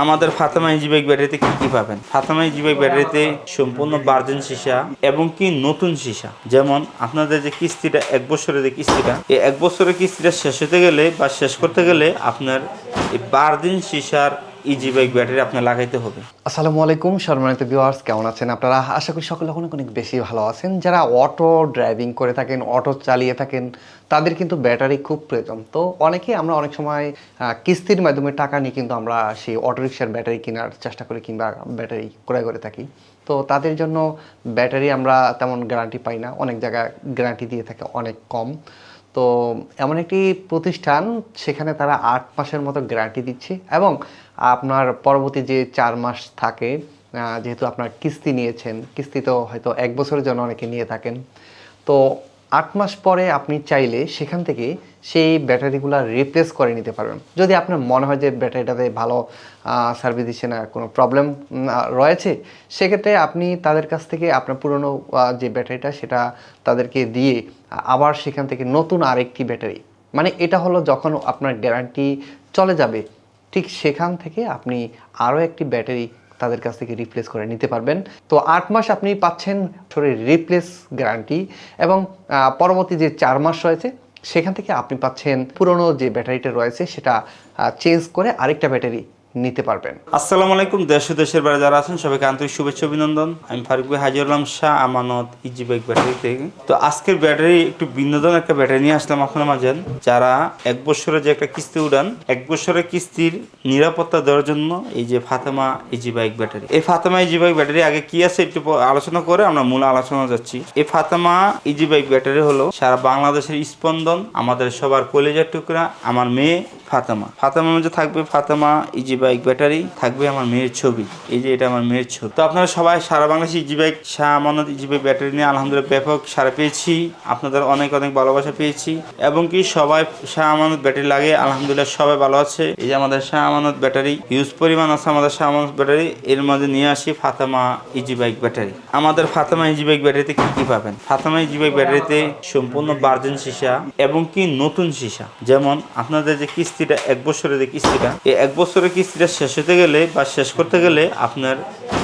আমাদের ফাতেমা ইজিবাইক ব্যাটারিতে কি কি পাবেন? ফাতেমা ইজিবাইক ব্যাটারিতে সম্পূর্ণ বার্জেন সীসা এবং কি নতুন সীসা? যেমন আপনাদের যে কিস্তিটা এক বছরের যে কিস্তিটা, এই এক বছরের কিস্তিটা শেষ হতে গেলে বা শেষ করতে গেলে আপনার এই বার্জিন সীসার ইজিবাইক ব্যাটারি আপনার লাগাইতে হবে। আসসালামু আলাইকুম, সম্মানিত ভিউয়ার্স কেমন আছেন আপনারা? আশা করি সকলে অনেক অনেক বেশি ভালো আছেন। যারা অটো ড্রাইভিং করে থাকেন অটো চালিয়ে থাকেন, তাদের কিন্তু ব্যাটারি খুব প্রয়োজন। তো অনেকেই আমরা অনেক সময় কিস্তির মাধ্যমে টাকা নিয়ে কিন্তু আমরা সেই অটো রিক্সার ব্যাটারি কেনার চেষ্টা করি কিংবা ব্যাটারি ক্রয় করে থাকি। তো তাদের জন্য ব্যাটারি আমরা তেমন গ্যারান্টি পাই না। অনেক জায়গায় গ্যারান্টি দিয়ে থাকে অনেক কম। তো এমন একটি প্রতিষ্ঠান সেখানে তারা আট মাসের মতো গ্যারান্টি দিচ্ছে এবং আপনার পরবর্তী যে চার মাস থাকে যেহেতু আপনার কিস্তি নিয়েছেন, কিস্তি তো হয়তো এক বছরের জন্য অনেকে নিয়ে থাকেন। তো আট মাস পরে আপনি চাইলে সেখান থেকে সেই ব্যাটারিগুলো রিপ্লেস করে নিতে পারবেন। যদি আপনার মনে হয় যে ব্যাটারিটাতে ভালো সার্ভিস দিচ্ছে না, কোনো প্রবলেম রয়েছে, সেক্ষেত্রে আপনি তাদের কাছ থেকে আপনার পুরনো যে ব্যাটারিটা সেটা তাদেরকে দিয়ে আবার সেখান থেকে নতুন আরেকটি ব্যাটারি। মানে এটা হলো যখন আপনার গ্যারান্টি চলে যাবে, ঠিক সেখান থেকে আপনি আরও একটি ব্যাটারি তাদের কাছ থেকে রিপ্লেস করে নিতে পারবেন। তো আট মাস আপনি পাচ্ছেন রিপ্লেস গ্যারান্টি এবং পরবর্তী যে চার মাস রয়েছে, সেখান থেকে আপনি পাচ্ছেন পুরনো যে ব্যাটারিটা রয়েছে, সেটা চেঞ্জ করে আরেকটা ব্যাটারি নিতে পারবেন। আসসালামু আলাইকুম, দেশ দেশের বাইরে যারা আছেন, সবাইকে আন্তরিক শুভেচ্ছা, অভিনন্দন। আমি ফারুক ভাই, হাজির হলাম Shah Amanat easy bike battery থেকে। তো আজকের ব্যাটারি একটু বিনোদন একটা ব্যাটারি নিয়ে আসলাম আপনার মাঝেন যারা এক বছরের যে একটা কিস্তি উড়ান, এক বছরের কিস্তির নিরাপত্তা দেওয়ার জন্য এই যে ফাতেমা ইজি বাইক ব্যাটারি। এই ফাতেমা ইজি বাইক ব্যাটারি আগে কি আছে একটু আলোচনা করে আমরা মূল আলোচনা যাচ্ছি। এই ফাতেমা ইজি বাইক ব্যাটারি হলো সারা বাংলাদেশের স্পন্দন, আমাদের সবার কলেজের টুকরা, আমার মেয়ে ফাতেমা। ফাতেমার মধ্যে থাকবে ফাতেমা ইজি বাইক ব্যাটারি থাকবে আমার মেয়ের ছবি। এই যে এটা আমার মেয়ের ছবি। তো আপনারা সবাই সারা Bangladesh easy bike Shah Amanat easy bike battery নিয়ে আলহামদুলিল্লাহ ব্যাপক সারা পেয়েছি। আপনাদের অনেক অনেক ভালোবাসা পেয়েছি। এবং কি সবাই শাহ আমানত ব্যাটারি লাগে আলহামদুলিল্লাহ সবাই ভালো আছে। এই যে আমাদের শাহ আমানত ব্যাটারি হিউজ পরিমাণ আছে আমাদের শাহ আমানত ব্যাটারি এর মধ্যে নিয়ে আসি ফাতেমা ইজি বাইক ব্যাটারি আমাদের ফাতেমা ইজি বাইক ব্যাটারিতে কি কি পাবেন? ফাতেমা ইজি বাইক ব্যাটারিতে সম্পূর্ণ বার্জেন সীসা এবং কি নতুন সীসা যেমন আপনাদের যে কিস্তিটা, এক বছরের যে কিস্তিটা, এই এক বছরের কিস্তিটা শেষ হতে গেলে বা শেষ করতে গেলে আপনার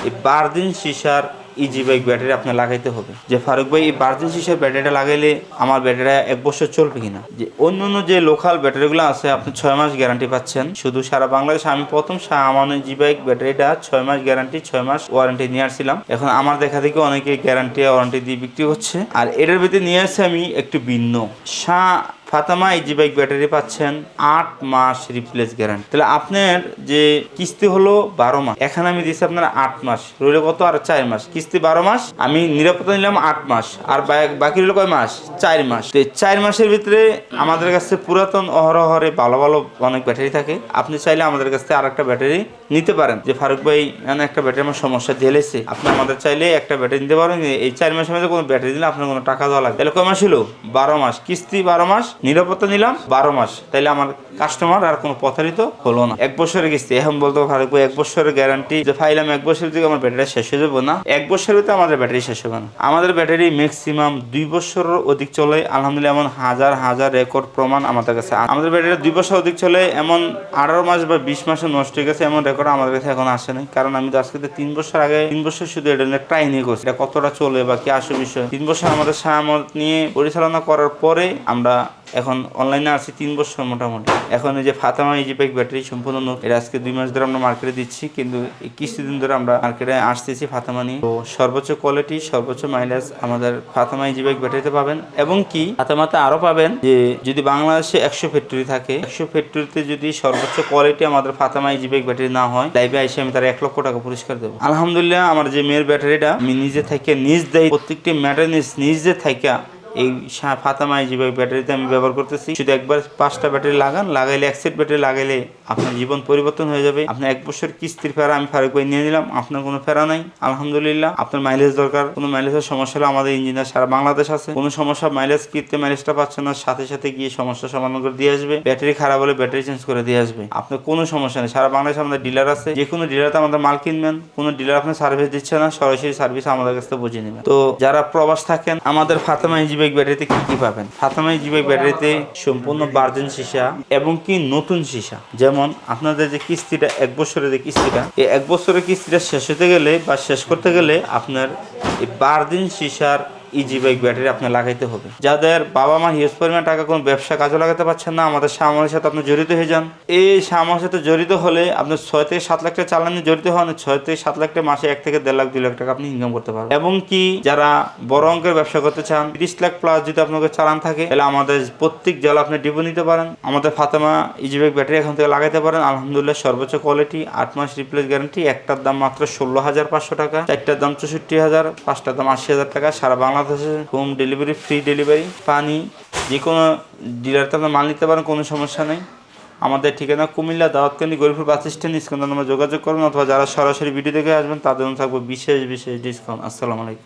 এই বার্জিন সিসার ইজি বাইক ব্যাটারি আপনার লাগাইতে হবে। যে ফারুক ভাই, এই বার্জিন সীসার ব্যাটারিটা লাগাইলে আমার ব্যাটারিটা এক বছর চলবে কিনা? যে অন্য অন্য যে লোকাল ব্যাটারিগুলো আছে, আপনি ছয় মাস গ্যারান্টি পাচ্ছেন। শুধু সারা বাংলাদেশে আমি প্রথম শাহ আমানো জি বাইক ব্যাটারিটা ছয় মাস গ্যারান্টি ছয় মাস ওয়ারেন্টি নিয়ে আসছিলাম। এখন আমার দেখা দেখি অনেকে গ্যারান্টি ওয়ারেন্টি দিয়ে বিক্রি হচ্ছে আর এটার ভিতরে নিয়ে আসছে আমি একটু ভিন্ন। Shah Fatama easy bike battery পাচ্ছেন আট মাস রিপ্লেস গ্যারান্টি তাহলে আপনার যে কিস্তি হলো বারো মাস, এখানে আমি দিয়েছি আপনার আট মাস, রইল কত? আর চার মাস। কিস্তি বারো মাস, আমি নিরাপত্তা নিলাম আট মাস, আর বাকি রইল কয় মাস? চার মাস। তো চার মাসের ভিতরে আমাদের কাছে পুরাতন অহরহরে ভালো ভালো অনেক ব্যাটারি থাকে। আপনি চাইলে আমাদের কাছ থেকে আর একটা ব্যাটারি নিতে পারেন। যে ফারুক ভাই একটা ব্যাটারি আমার সমস্যা ঝেলেছে। আপনি আমাদের চাইলে একটা ব্যাটারি নিতে পারেন। এই চার মাসের মধ্যে কোনো ব্যাটারি দিলে আপনার কোনো টাকা দেওয়া লাগবে তাহলে কয় মাস হলো বারো মাস। কিস্তি বারো মাস নিরাপত্তা নিলাম, বারো মাস। তাইলে আমার কাস্টমার আর কোনো প্রতারিত হলো না। এক বছরের কিস্তি। এখন বলতে ভাই এক বছরের গ্যারান্টি যে ফাইলাম এক বছরের দিকে আমার ব্যাটারি শেষ হয়ে যাব না। এক বছরের ভিতরে আমাদের ব্যাটারি শেষ হবে না। আমাদের ব্যাটারি ম্যাক্সিমাম দুই বছরের অধিক চলে। আলহামদুলিল্লাহ এমন হাজার হাজার রেকর্ড প্রমাণ আমাদের কাছে আমাদের ব্যাটারি দুই বছর অধিক চলে। এমন আঠারো মাস বা বিশ মাসে নষ্ট হয়ে গেছে। এমন রেকর্ড আমাদের কাছে এখন আসে নাই। কারণ আমি তো আজকে তিন বছর আগে, তিন বছর শুধু এটা নিয়ে ট্রাই নিয়ে করছি। এটা কতটা চলে বা কি আসে বিষয়? তিন বছর আমাদের সামত নিয়ে পরিচালনা করার পরে আমরা এখন অনলাইনে আসি তিন বছর মোটামুটি। এখন এই যে ফাতেমা ইজি বাইক ব্যাটারি সম্পূর্ণ নতুন। এটা আজকে দুই মাস ধরে আমরা মার্কেটে দিচ্ছি, কিন্তু কিছুদিন ধরে আমরা মার্কেটে আসতেছি ফাতেমা নিয়ে। তো সর্বোচ্চ কোয়ালিটি সর্বোচ্চ মাইলেজ আমাদের ফাতেমা ইজি বাইক ব্যাটারিতে পাবেন। এবং কি, ফাতেমাতে আরও পাবেন যে যদি বাংলাদেশে একশো ফ্যাক্টরি থাকে, একশো ফ্যাক্টরিতে যদি সর্বোচ্চ কোয়ালিটি আমাদের ফাতেমা ইজি বাইক ব্যাটারি না হয় লাইভে এসে আমি তার এক লক্ষ টাকা পুরস্কার দেবো। আলহামদুলিল্লাহ, আমার যে মেয়ের ব্যাটারিটা আমি নিজে থেকে, নিজ দেয় প্রত্যেকটি ম্যাটার নিজ, নিজে থেকে এই ফাতামা ইজিবাই ব্যাটারিতে আমি ব্যবহার করতেছি, শুধু একবার পাঁচটা ব্যাটারি লাগান, লাগাইলে এক সেট ব্যাটারি লাগাইলে আপনার জীবন পরিবর্তন হয়ে যাবে। আপনার এক বছর কিস্তির ফেরা আমি ফারুক ভাই নিয়ে নিলাম, আপনার কোনো ফেরা নাই। আলহামদুলিল্লাহ, আপনার মাইলেজ দরকার, কোনো মাইলেজের সমস্যা হলে আমাদের ইঞ্জিনিয়ার সারা বাংলাদেশ আছে। কোনো সমস্যা মাইলেজ কিনতে মাইলেজটা পাচ্ছে না, সাথে সাথে গিয়ে সমস্যা সমাধান করে দিয়ে আসবে। ব্যাটারি খারাপ হলে ব্যাটারি চেঞ্জ করে দিয়ে আসবে। আপনার কোনো সমস্যা নেই, সারা বাংলাদেশে আমাদের ডিলার আছে। যে কোনো ডিলারতে আমাদের মাল কিনবেন, কোনো ডিলার আপনার সার্ভিস দিচ্ছে না, সরাসরি সার্ভিস আমাদের কাছ থেকে বুঝে নেবেন। তো যারা প্রবাস থাকেন, আমাদের ফাতেমা ইজিবে ইজিবাইক ব্যাটারিতে কি কি পাবেন? ফাতেমা জিবাইক ব্যাটারিতে সম্পূর্ণ বার্জেন সীসা এবং কি নতুন সীসা? যেমন আপনাদের যে কিস্তিটা এক বছরের যে কিস্তিটা, এই এক বছরের কিস্তিটা শেষ হতে গেলে বা শেষ করতে গেলে আপনার এই বার্জিন সীসার ইজি বাইক ব্যাটারি আপনার লাগাইতে হবে। যাদের বাবা মা হিউজ পরিমাণ টাকা কোনো ব্যবসা কাজে লাগাতে পারছেন না, আমাদের সামানের সাথে আপনি জড়িত হয়ে যান। এই সামানের সাথে জড়িত হলে আপনার ছয় থেকে সাত লাখ টাকা চালানি জড়িত হন, ছয় থেকে সাত লাখ টাকা মাসে এক থেকে দেড় লাখ, দুই লাখ টাকা আপনি ইনকাম করতে পারবেন। এবং কি যারা বড় অঙ্কের ব্যবসা করতে চান, তিরিশ লাখ প্লাস যদি আপনাকে চালান থাকে, তাহলে আমাদের প্রত্যেক জেলা আপনি ডিপো নিতে পারেন। আমাদের ফাতেমা ইজি বাইক ব্যাটারি এখন থেকে লাগাইতে পারেন। আলহামদুলিল্লাহ সর্বোচ্চ কোয়ালিটি আট মাস রিপ্লেস গ্যারান্টি একটার দাম মাত্র ষোলো হাজার পাঁচশো টাকা, চারটার দাম চৌষট্টি হাজার, পাঁচটার দাম আশি হাজার টাকা, সারা বাংলাদেশে হোম ডেলিভারি ফ্রি ডেলিভারি পানি যে কোনো ডিলারতে আপনার মাল নিতে পারেন, কোনো সমস্যা নেই। আমাদের ঠিকানা Cumilla Dawatkandi Garipur bus stand school number যোগাযোগ করুন, অথবা যারা সরাসরি ভিডিও দেখে আসবেন, তাদের থাকবে বিশেষ বিশেষ ডিসকাউন্ট আসসালামু আলাইকুম।